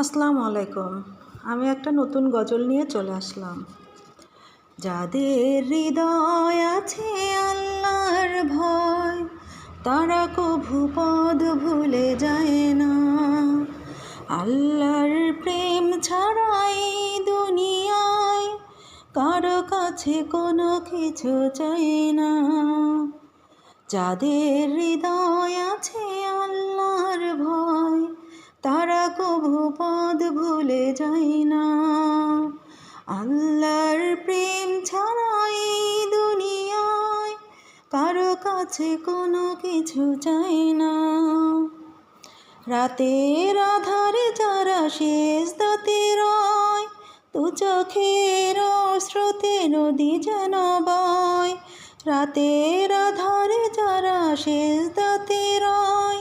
আসসালামু আলাইকুম। আমি একটা নতুন গজল নিয়ে চলে আসলাম। যাদের হৃদয় আছে আল্লাহর ভয়, তারা কভু পদ ভুলে যায় না। আল্লাহর প্রেম ছাড়াই দুনিয়ায় কারও কাছে কোনো কিছু চাই না। যাদের হৃদয় আছে আল্লাহর ভয়, তারা পদ ভুলে যায় না। আল্লাহর প্রেম ছাড়াই দুনিয়ায় কারও কাছে কোনো কিছু চাই না। রাতের আধারে যারা শেষ দাতে রয় তু চোখের স্রোতে নদী যেন বয়। রাতের আধারে যারা শেষ দাতে রয়,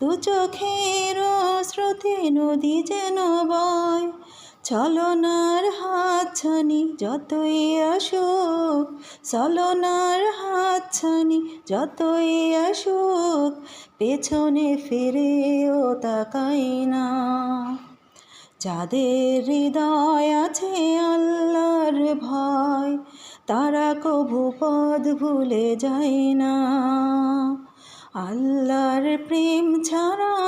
দু চোখের স্রোতে নদী যেন বয় চলনার হাতছানি যতই আসুক চলনার হাতছানি যতই আসুক, পেছনে ফিরেও তাকাই না। যাদের হৃদয় আছে আল্লাহর ভয়, তারা কভু পদ ভুলে যায় না। আল্লাহর প্রেম ছাড়াই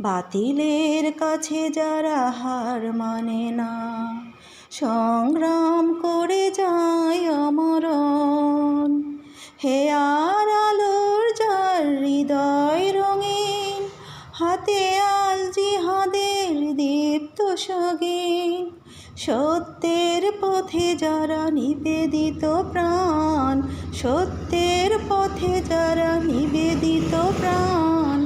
বাতিলের কাছে যারা হার মানে না, সংগ্রাম করে যায় অমরণ হে আর আলোর যার হৃদয় রঙিন, হাতে আল জিহাদের দীপ্ত সগিন। সত্যের পথে যারা নিবেদিত প্রাণ, সত্যের পথে যারা নিবেদিত প্রাণ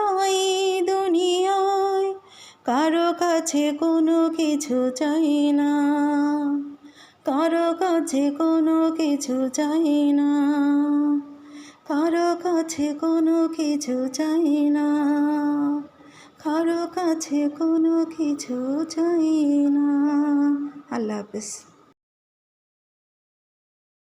কাছে কোনো কিছু চাই না। কারও কাছে কোনো কিছু চাই না। কারও কাছে কোনো কিছু চাই না। কারও কাছে কোনো কিছু চাই না। আল্লাহ হাফিজ।